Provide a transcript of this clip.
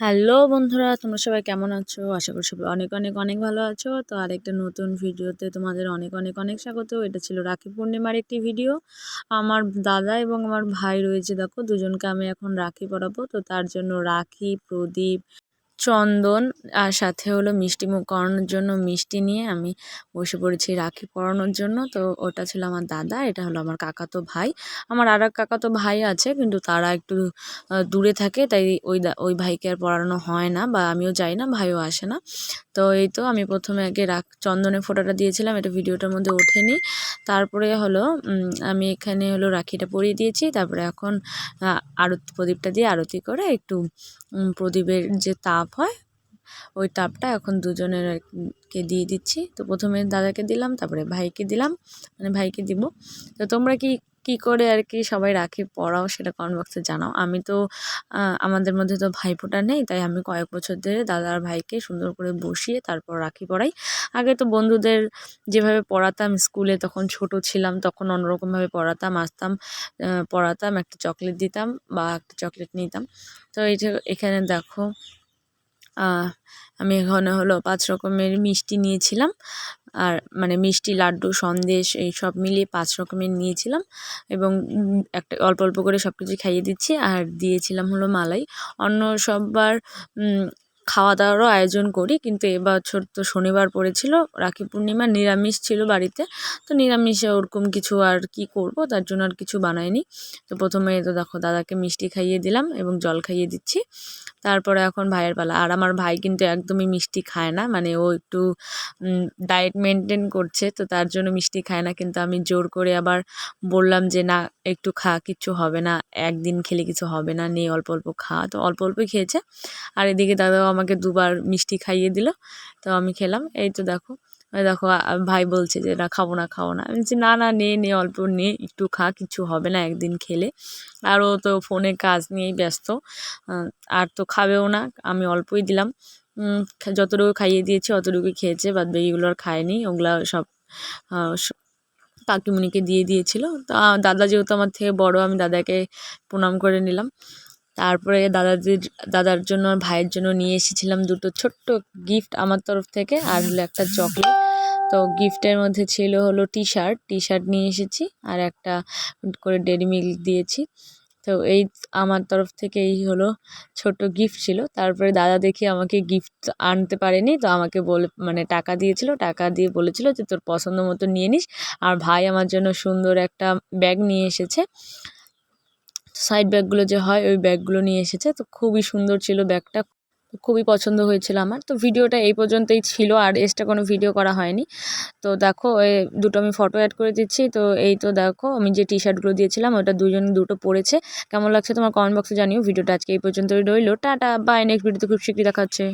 Hello বন্ধুরা, তোমরা সবাই কেমন আছো? আশা করি সবাই অনেক অনেক অনেক ভালো আছো। তো আরেকটা নতুন ভিডিওতে তোমাদের অনেক অনেক অনেক স্বাগত। এটা ছিল রাখি পূর্ণিমার একটি ভিডিও। আমার দাদা এবং আমার ভাই রয়েছে, দেখো, দুজনকে আমি এখন রাখি পরাবো। তো তার জন্য রাখি, প্রদীপ চন্দন আর সাথে হলো মিষ্টি মুখ করানোর জন্য মিষ্টি নিয়ে আমি বসে পড়েছি রাখি পরানোর জন্য। তো ওটা ছিল আমার দাদা, এটা হলো আমার কাকাতো ভাই। আমার আর এক কাকাতো ভাই আছে, কিন্তু তারা একটু দূরে থাকে, তাই ওই ওই ভাইকে আর পড়ানো হয় না বা আমিও যাই না, ভাইও আসে না। তো এই তো আমি প্রথমে আগে রাখ, চন্দনের ফোটাটা দিয়েছিলাম, এটা ভিডিওটার মধ্যে ওঠেনি। তারপরে হলো আমি এখানে হলো রাখিটা পরিয়ে দিয়েছি, তারপরে এখন আরতি, প্রদীপটা দিয়ে আরতি করে একটু প্রদীপের যে তাপ হয়, ওই তাপটা এখন দুজনের কে দিয়ে দিচ্ছি। তো প্রথমে দাদাকে দিলাম, তারপরে ভাইকে দিলাম মানে ভাইকে দিব। তো তোমরা কি কি করে আর কি সবাই রাখি, পড়াও সেটা কমেন্ট বক্সে জানাও। আমি তো আমাদের মধ্যে তো ভাইফোঁটা নেই, তাই আমি কয়েক বছর ধরে দাদা আর ভাইকে সুন্দর করে বসিয়ে তারপর রাখি পড়াই। আগে তো বন্ধুদের যেভাবে পড়াতাম, স্কুলে তখন ছোট ছিলাম, তখন অন্যরকমভাবে পড়াতাম, আসতাম পড়াতাম, একটা চকলেট দিতাম বা একটা চকলেট নিতাম। তো এই যে এখানে দেখো আমি এখানে হলো পাঁচ রকমের মিষ্টি নিয়েছিলাম। আর মানে মিষ্টি, লাড্ডু, সন্দেশ এই সব মিলিয়ে পাঁচ রকমের নিয়েছিলাম এবং একটা অল্প অল্প করে সব কিছু খাইয়ে দিচ্ছি। আর দিয়েছিলাম হলো মালাই। অন্য সববার খাওয়া দাওয়ারও আয়োজন করি। কিন্তু এবছর তো শনিবার পড়েছিল, রাখি পূর্ণিমা নিরামিষ ছিল বাড়িতে। তো নিরামিষে ওরকম কিছু আর কি করব, তার জন্য আর কিছু বানাইনি। তো প্রথমে তো দেখো দাদাকে মিষ্টি খাইয়ে দিলাম এবং জল খাইয়ে দিচ্ছি। তারপরে এখন ভাইয়ের পালা। আর আমার ভাই কিন্তু একদমই মিষ্টি খায় না মানে ও একটু ডায়েট মেনটেন করছে, তো তার জন্য মিষ্টি খায় না। কিন্তু আমি জোর করে আবার বললাম যে, না, একটু খা, কিচ্ছু হবে না। একদিন খেলে কিছু হবে না নেই অল্প অল্প খা। তো অল্প, অল্পই খেয়েছে। আর এদিকে দাদাও আমাকে দুবার মিষ্টি খাইয়ে দিল, তো আমি খেলাম। এই তো দেখো দেখো ভাই বলছে যে, না, খাব না খাব না। আমি বলছি, না না, নে নে, অল্প নে, একটু খা, কিছু হবে না, একদিন খেলে। আর ও তো ফোনে কাজ নিয়েই ব্যস্ত আর তো খাবেও না, আমি অল্পই দিলাম। যতটুকু খাইয়ে দিয়েছি, অতটুকুই খেয়েছে, বাদ বাকিগুলো আর খায়নি। ওগুলো সব কাকিমুনিকে দিয়ে দিয়েছিল। তো, দাদা যেহেতু আমার থেকে বড়, আমি দাদাকে প্রণাম করে নিলাম। তারপরে দাদাদের দাদার জন্য আর ভাইয়ের জন্য নিয়ে এসেছিলাম দুটো ছোট্ট গিফট আমার তরফ থেকে, আর হলো একটা চকলেট। তো গিফটের মধ্যে ছিল হলো টি শার্ট টি শার্ট নিয়ে এসেছি, আর একটা করে ডেরি মিল্ক দিয়েছি। তো এই আমার তরফ থেকে এই হলো ছোট গিফট ছিল। তারপরে দাদা দেখি আমাকে গিফট আনতে পারেনি, তো আমাকে বলে মানে টাকা দিয়েছিল, টাকা দিয়ে বলেছিল যে তোর পছন্দ মতো নিয়ে নিস। আর ভাই আমার জন্য সুন্দর একটা ব্যাগ নিয়ে এসেছে। সাইড ব্যাগগুলো যে হয়, ওই ব্যাগগুলো নিয়ে এসেছে। তো খুবই সুন্দর ছিল ব্যাগটা খুবই পছন্দ হয়েছিল আমার। তো ভিডিওটা এই পর্যন্তই ছিল, আর এক্সট্রা কোনো ভিডিও করা হয়নি। তো দেখো দুটো আমি ফটো অ্যাড করে দিচ্ছি। তো এই তো দেখো, আমি যে টি শার্টগুলো দিয়েছিলাম, ওটা দুজন দুটো পরেছে। কেমন লাগছে তোমার কমেন্ট বক্সে জানিও। ভিডিওটা আজকে এই পর্যন্তই রইল। টাটা বাই নেক্সট ভিডিওতে খুব শীঘ্রই দেখা হচ্ছে।